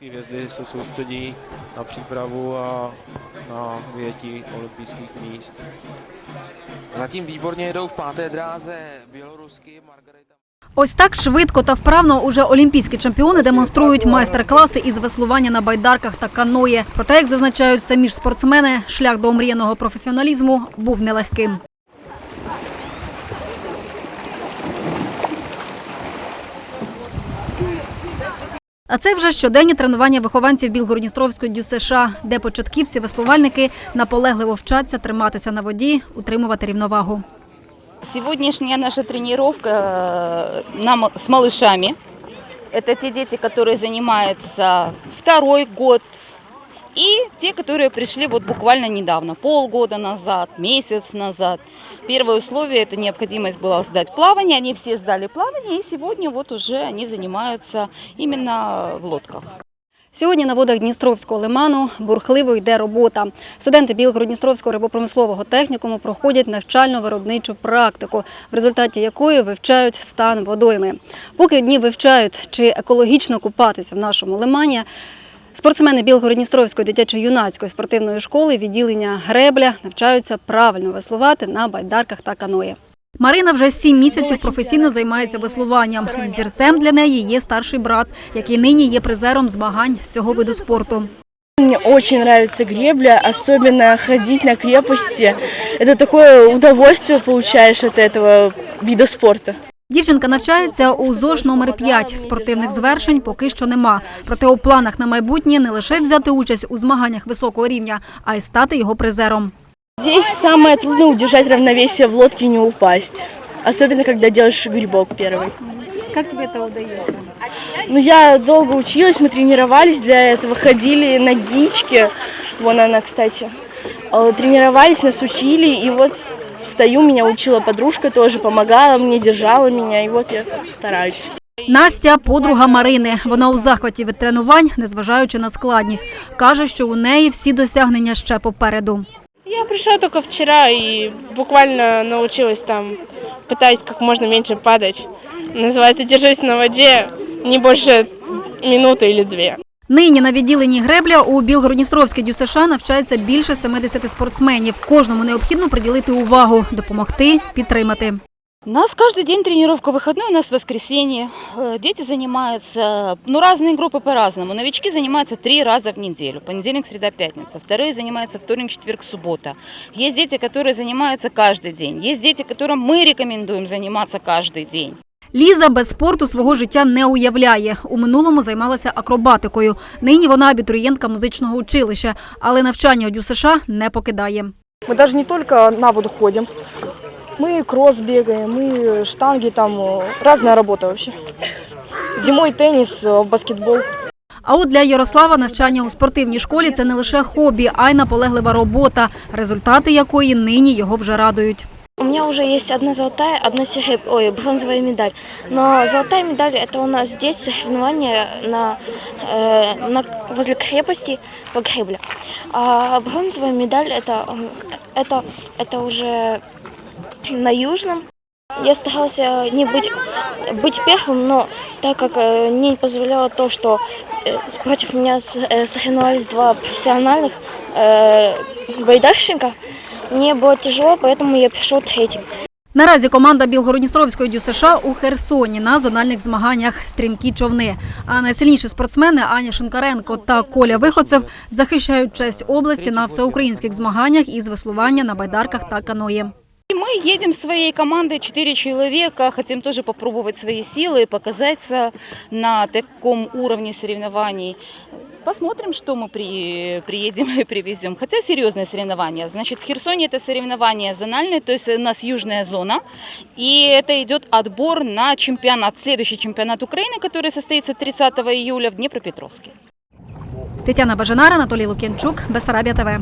Hvězdy se soustředí na přípravu a na vyjetí olympijských míst. Zatím výborně jedou v páté dráze bělorusky Margarita. Ось так швидко та вправно уже олімпійські чемпіони демонструють майстер-класи із веслування на байдарках та каної. Проте, як зазначають самі ж спортсмени, шлях до омріяного професіоналізму був нелегким. А це вже щоденні тренування вихованців Білгородністровської дю США, де початківці веслувальники наполегливо вчаться триматися на воді, утримувати рівновагу. Сегодняшняя наша тренировка э, нам с малышами. Это те дети, которые занимаются второй год. И те, которые пришли вот буквально недавно, полгода назад, месяц назад. Первое условие – это необходимость была сдать плавание. Они все сдали плавание, и сегодня вот уже они занимаются именно в лодках. Сьогодні на водах Дністровського лиману бурхливо йде робота. Студенти Білгород-Дністровського рибопромислового технікуму проходять навчально-виробничу практику, в результаті якої вивчають стан водойми. Поки одні вивчають, чи екологічно купатися в нашому лимані, спортсмени Білгород-Дністровської дитячо-юнацької спортивної школи відділення гребля навчаються правильно веслувати на байдарках та каної. Марина вже сім місяців професійно займається веслуванням. Зірцем для неї є старший брат, який нині є призером змагань з цього виду спорту. Мне очень нравится гребля, особенно ходить на крепости. Это такое удовольствие получаешь от этого вида спорта. Дівчинка навчається у ЗОЖ номер 5 Спортивних звершень поки що нема. Проте у планах на майбутнє не лише взяти участь у змаганнях високого рівня, а й стати його призером. Здесь самое трудное удержать равновесие в лодке и не упасть. Особенно, когда делаешь грибок первый. Як тобі це вдається? Ну, я долго училась, мы тренировались для этого, ходили на гичке. Вон она, кстати. Э, Тренировались, нас учили, и вот встаю, меня учила подружка тоже, помогала мне, держала меня, и вот я стараюсь. Настя подруга Марини. Вона у захваті від тренувань, незважаючи на складність. Каже, що у неї всі досягнення ще попереду. Я пришла только вчера и буквально научилась там, пытаюсь как можно меньше падать. Называется «Держись на воде» не больше минуты или две. Нині на відділенні гребля у Білгородністровській дю США навчається більше 70 спортсменів. Кожному необхідно приділити увагу, допомогти, підтримати. У нас каждый день тренировка, выходной у нас воскресенье. Э, Дети занимаются, ну разные группы по-разному. Новички занимаются три раза в неделю. Понедельник, среда, пятница. Вторые занимаются вторник, четверг, суббота. Есть дети, которые занимаются каждый день. Есть дети, которым мы рекомендуем заниматься каждый день. Ліза без спорту свого життя не уявляє. У минулому займалася акробатикою. Нині вона абітурієнтка музичного училища, але навчання у ДЮ США не покидає. Мы даже не только на воду ходим. Мы кросс бегаем, мы штанги, там э, разная работа вообще. Зимой теннис, э, баскетбол. А от для Ярослава навчання у спортивній школі це не лише хобі, а й наполеглива робота, результати якої нині його вже радують. У меня уже есть одна золотая, одна сереб... Ой, бронзовая медаль. Но золотая медаль это у нас здесь соревнования на, э, на возле крепости по гребле. А бронзовая медаль это, это, это уже на Южном. Я старался не быть, быть первым, но так как э, не позволяло то, что э, против меня э, соревновались два профессиональных э, байдарщика, мне было тяжело, поэтому я пришел третьим. Наразі команда Білгородністровської дю США у Херсоні на зональних змаганнях стрімкі човни. А найсильніші спортсмени Аня Шинкаренко та Коля Виходцев захищають честь області на всеукраїнських змаганнях із веслування на байдарках та каної. И мы едем своей командой, четыре человека, хотим тоже попробовать свои силы и показаться на таком уровне соревнований. Посмотрим, что мы при, приедем и привезем. Хотя серьезные соревнования. Значит, в Херсоне это соревнования зональные, то есть у нас южная зона. И это идет отбор на чемпионат, следующий чемпионат Украины, который состоится 30 июля в Днепропетровске. Тетяна Бажанара, Анатолій Лук'янчук, Бесарабія ТВ.